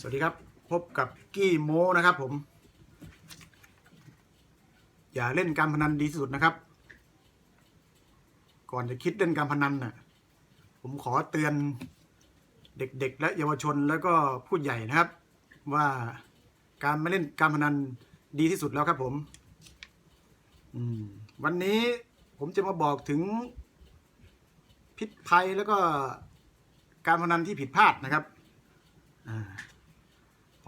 สวัสดีครับ พบกับกี้โมนะครับผม อย่าเล่นการพนันดีที่สุดนะครับ ก่อนจะคิดเล่นการพนันน่ะ ผมขอเตือนเด็กๆ และเยาวชนแล้วก็ผู้ใหญ่นะครับ ว่าการมาเล่นการพนันดีที่สุดแล้วครับผมวันนี้ผมจะมาบอกถึงพิษภัยแล้วก็การพนันที่ผิดพลาดนะครับ อ่า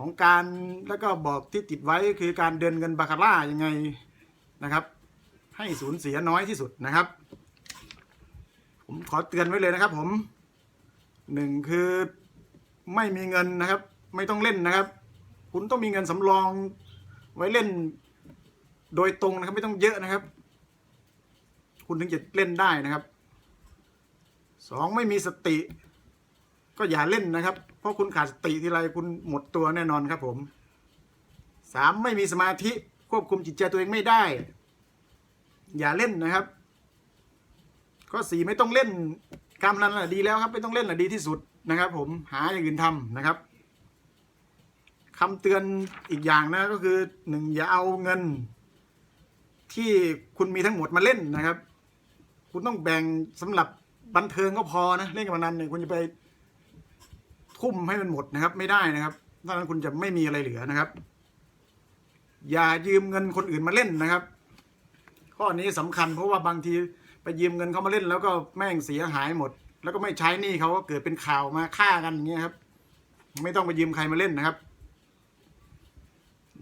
ของการแล้วก็บอกที่ติดไว้คือการเดินเงินบาคาร่ายังไงนะครับ ให้สูญเสียน้อยที่สุดนะครับ ผมขอเตือนไว้เลยนะครับ ผมหนึ่งคือไม่มีเงินนะครับ ไม่ต้องเล่นนะครับ คุณต้องมีเงินสำรองไว้เล่นโดยตรงนะครับไม่ต้องเยอะนะครับ คุณถึงจะเล่นได้นะครับสองไม่มีสติ ก็อย่าเล่นนะครับ เพราะคุณขาดสติทีไรคุณหมดตัวแน่นอนครับผมสามไม่มีสมาธิควบคุมจิตใจตัวเองไม่ได้ อย่าเล่นนะครับ ข้อสี่ไม่ต้องเล่นการพนันน่ะดีแล้วครับ ไม่ต้องเล่นน่ะดีที่สุดนะครับ ผมหาอย่างอื่นทำนะครับคำเตือนอีกอย่างนะก็คือหนึ่งอย่าเอาเงิน ที่คุณมีทั้งหมดมาเล่นนะครับ คุณต้องแบ่งสำหรับบันเทิงก็พอนะเล่นกับพนันเนี่ยคุณจะไป ทุ่มให้มันหมดนะครับ ไม่ได้นะครับถ้านั้นคุณจะไม่มีอะไรเหลือนะครับ อย่ายืมเงินคนอื่นมาเล่นนะครับ ข้อนี้สำคัญเพราะว่าบางทีไปยืมเงินเขามาเล่น แล้วก็แม่งเสียหายหมด แล้วก็ไม่ใช้หนี้เขาก็เกิดเป็นข่าวมาฆ่ากันอย่างเงี้ยครับ ไม่ต้องไปยืมใครมาเล่นนะครับ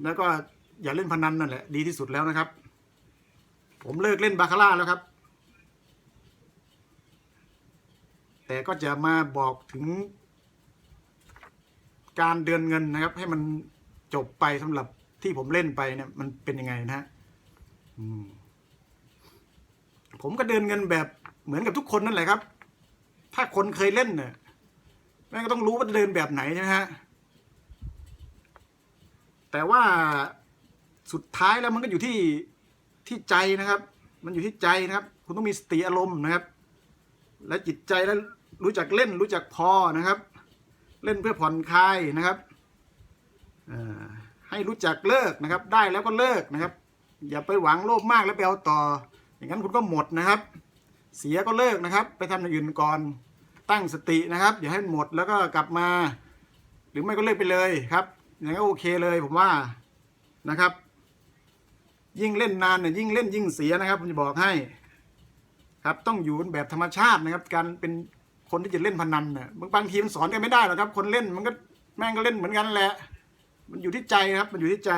แล้วก็อย่าเล่นพนันนั่นแหละดีที่สุดแล้วนะครับ ผมเลิกเล่นบาคาร่าแล้วครับ แต่ก็จะมาบอกถึง การเดือนเงินนะครับ ให้มันจบไปสำหรับที่ผมเล่นไปเนี่ยมันเป็นยังไงนะฮะผมก็เดินเงินแบบเหมือนกับทุกคนนั่นแหละครับ ถ้าคนเคยเล่นเนี่ยแม่งก็ต้องรู้ว่าเดินแบบไหนใช่ไหมฮะ แต่ว่าสุดท้ายแล้วมันก็อยู่ที่ที่ใจนะครับ มันอยู่ที่ใจนะครับ คุณต้องมีสติอารมณ์นะครับ และจิตใจแล้วรู้จักเล่นรู้จักพอนะครับ เล่นเพื่อผ่อนคลายนะครับให้รู้จักเลิกนะครับ ได้แล้วก็เลิกนะครับ อย่าไปหวังโลภมากแล้วไปเอาต่อ อย่างนั้นคุณก็หมดนะครับ เสียก็เลิกนะครับ ไปทำอย่างอื่นก่อนตั้งสตินะครับ อย่าให้มันหมดแล้วก็กลับมา หรือไม่ก็เลิกไปเลยครับ อย่างนั้นโอเคเลยผมว่านะครับ ยิ่งเล่นนานเนี่ยยิ่งเล่นยิ่งเสียนะครับผมจะบอกให้ ครับต้องอยู่แบบธรรมชาตินะครับ การเป็น คนที่จะเล่นพนันเนี่ยบางบางทีมันสอนกันไม่ได้หรอกครับ คนเล่นมันก็แม่งก็เล่นเหมือนกันแหละ มันอยู่ที่ใจครับ มันอยู่ที่ใจ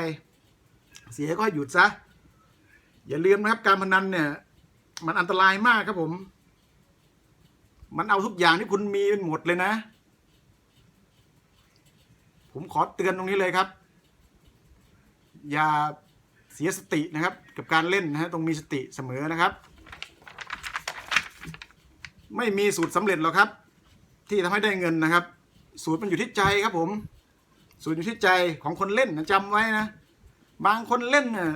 เสียก็ให้หยุดซะ อย่าลืมนะครับการพนันเนี่ย มันอันตรายมากครับผม มันเอาทุกอย่างที่คุณมีเป็นหมดเลยนะ ผมขอเตือนตรงนี้เลยครับ อย่าเสียสตินะครับ กับการเล่นนะฮะต้องมีสติเสมอนะครับ ไม่มีสูตรสำเร็จหรอกครับ ที่ทำให้ได้เงินนะครับ สูตรมันอยู่ที่ใจครับผม สูตรอยู่ที่ใจของคนเล่นนะจำไว้นะ บางคนเล่นเนี่ย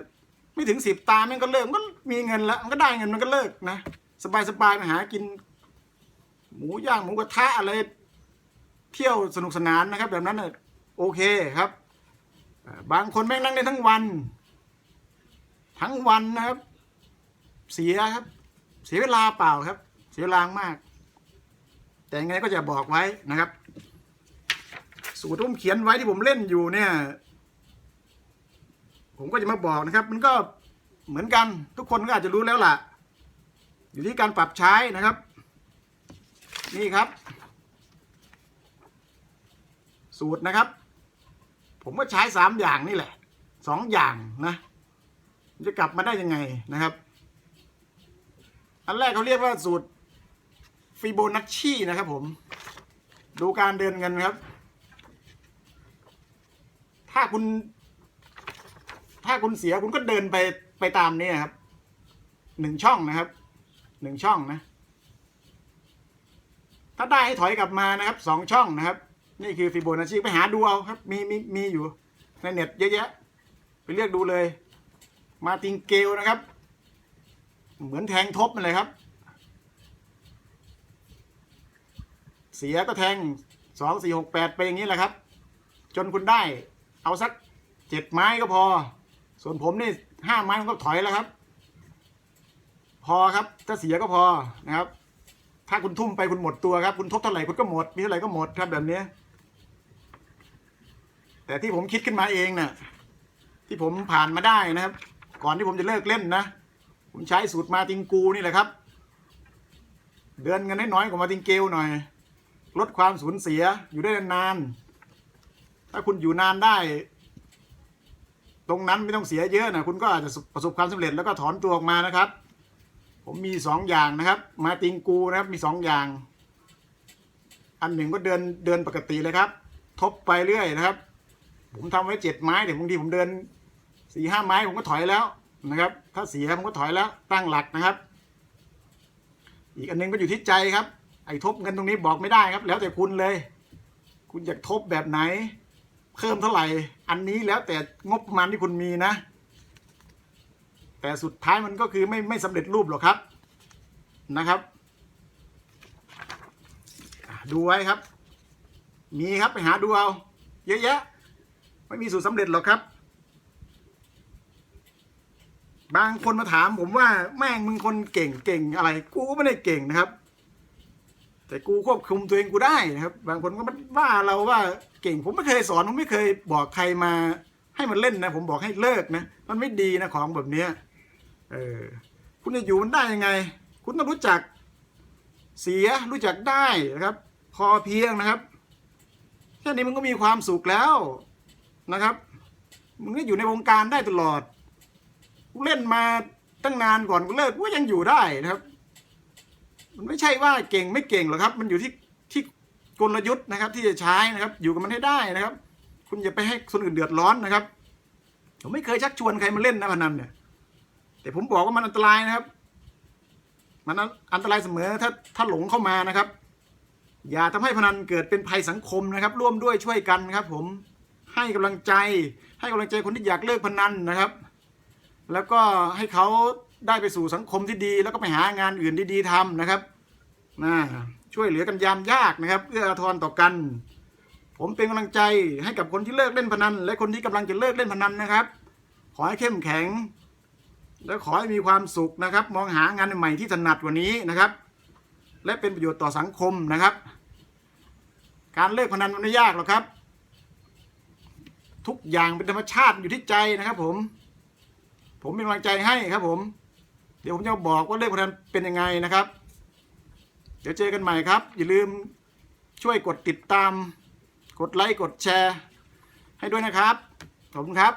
ไม่ถึงสิบตามันก็เลิกมันก็มีเงินแล้ว มันก็ได้เงินมันก็เลิกนะ สบายสบายๆไปหากิน หมูย่างหมูกระทะอะไร เที่ยวสนุกสนานนะครับ แบบนั้นน่ะโอเคครับ บางคนแม่งนั่งได้ทั้งวัน ทั้งวันนะครับ เสียครับ เสียเวลาเปล่าครับ เสียเวลามาก แต่ยังไงก็จะบอกไว้นะครับ สูตรที่ผมเขียนไว้ที่ผมเล่นอยู่เนี่ย ผมก็จะมาบอกนะครับ มันก็เหมือนกันทุกคนก็อาจจะรู้แล้วล่ะ อยู่ที่การปรับใช้นะครับ นี่ครับ สูตรนะครับ ผมก็ใช้สามอย่างนี่แหละสองอย่างนะจะกลับมาได้ยังไงนะครับ อันแรกเขาเรียกว่าสูตร ฟิโบนัชชีนะครับผม ดูการเดินเงินครับ ถ้าคุณ ถ้าคุณเสียคุณก็เดินไปไปตามนี้ครับ หนึ่งช่องนะครับ หนึ่งช่องนะ ถ้าได้ให้ถอยกลับมานะครับ สองช่องนะครับ นี่คือฟิโบนัชชีไปหาดูเอาครับ มีมีมีอยู่ ในเน็ตเยอะแยะ ไปเลือกดูเลย มาติงเกลนะครับ เหมือนแทงทบเลยครับ เสียก็แทงสองสี่หกแปดไปอย่างนี้แหละครับ จนคุณได้เอาสักเจ็ดไม้ก็พอ ส่วนผมนี่ห้าไม้ผมก็ถอยแล้วครับ พอครับถ้าเสียก็พอนะครับ ถ้าคุณทุ่มไปคุณหมดตัวครับ คุณทบเท่าไหร่คุณก็หมดมีเท่าไหร่ก็หมดครับแบบนี้ แต่ที่ผมคิดขึ้นมาเองน่ะ ที่ผมผ่านมาได้นะครับ ก่อนที่ผมจะเลิกเล่นนะผมใช้สูตรมาติงกูนี่แหละครับ เดือนเงินให้น้อยกว่ามาติงเกลหน่อย ลดความสูญเสียอยู่ได้นานๆถ้าคุณอยู่นานได้ ตรงนั้นไม่ต้องเสียเยอะนะคุณก็อาจจะประสบความสำเร็จแล้วก็ถอนตัวออกมานะครับ ผมมีสองอย่างนะครับ มาติงกูนะครับมีสองอย่าง อันหนึ่งก็เดินเดินปกติเลยครับ ทบไปเรื่อยนะครับ ผมทำไว้เจ็ดไม้แต่บางทีผมเดินสี่ห้าไม้ผมก็ถอยแล้วนะครับ ถ้าเสียผมก็ถอยแล้วตั้งหลักนะครับ อีกอันหนึงก็อยู่ที่ใจครับ ไอ้ทบเงินตรงนี้บอกไม่ได้ครับ แล้วแต่คุณเลย คุณอยากทบแบบไหน เพิ่มเท่าไหร่ อันนี้แล้วแต่งบประมาณที่คุณมีนะ แต่สุดท้ายมันก็คือไม่ไม่สำเร็จรูปหรอกครับนะครับ ดูไว้ครับ มีครับไปหาดูเอาเยอะแยะ ไม่มีสูตรสำเร็จหรอกครับ บางคนมาถามผมว่าแม่งมึงคนเก่งเก่งอะไร กูก็ไม่ได้เก่งนะครับ แต่กูควบคุมตัวเองกูได้นะครับ บางคนก็ว่าเราว่าเก่ง ผมไม่เคยสอนผมไม่เคยบอกใครมา ให้มันเล่นนะ ผมบอกให้เลิกนะ มันไม่ดีนะของแบบเนี้ยเออคุณจะอยู่มันได้ยังไง คุณต้องรู้จักเสียรู้จักได้นะครับ พอเพียงนะครับแค่นี้มันก็มีความสุขแล้วนะครับมึงก็อยู่ในวงการได้ตลอดกูเล่นมาตั้งนานก่อนกูเลิกกูก็ยังอยู่ได้นะครับ มันไม่ใช่ว่าเก่งไม่เก่งหรอกครับ มันอยู่ที่ที่กลยุทธ์นะครับ ที่จะใช้นะครับ อยู่กับมันให้ได้นะครับ คุณอย่าไปให้คนอื่นเดือดร้อนนะครับ ผมไม่เคยชักชวนใครมาเล่นนะพนันเนี่ย แต่ผมบอกว่ามันอันตรายนะครับ มันอันตรายเสมอถ้าถ้าหลงเข้ามานะครับ อย่าทำให้พนันเกิดเป็นภัยสังคมนะครับ ร่วมด้วยช่วยกันนะครับ ผมให้กำลังใจ ให้กำลังใจคนที่อยากเลิกพนันนะครับ แล้วก็ให้เขา ได้ไปสู่สังคมที่ดี แล้วก็ไปหางานอื่นดีๆทำนะครับนะช่วยเหลือกันยามยากนะครับเอื้ออาทรต่อกัน ผมเป็นกำลังใจให้กับคนที่เลิกเล่นพนัน และคนที่กำลังจะเลิกเล่นพนันนะครับ ขอให้เข้มแข็ง และขอให้มีความสุขนะครับ มองหางานใหม่ที่ถนัดกว่านี้นะครับ และเป็นประโยชน์ต่อสังคมนะครับ การเลิกพนันมันไม่ยากหรอกครับ ทุกอย่างเป็นธรรมชาติอยู่ที่ใจนะครับ ผม ผมเป็นกำลังใจให้ครับผม เดี๋ยวผมจะบอกว่าเลขพนันเป็นยังไงนะครับ เดี๋ยวเจอกันใหม่ครับ อย่าลืมช่วยกดติดตาม กดไลค์กดแชร์ ให้ด้วยนะครับ ขอบคุณครับ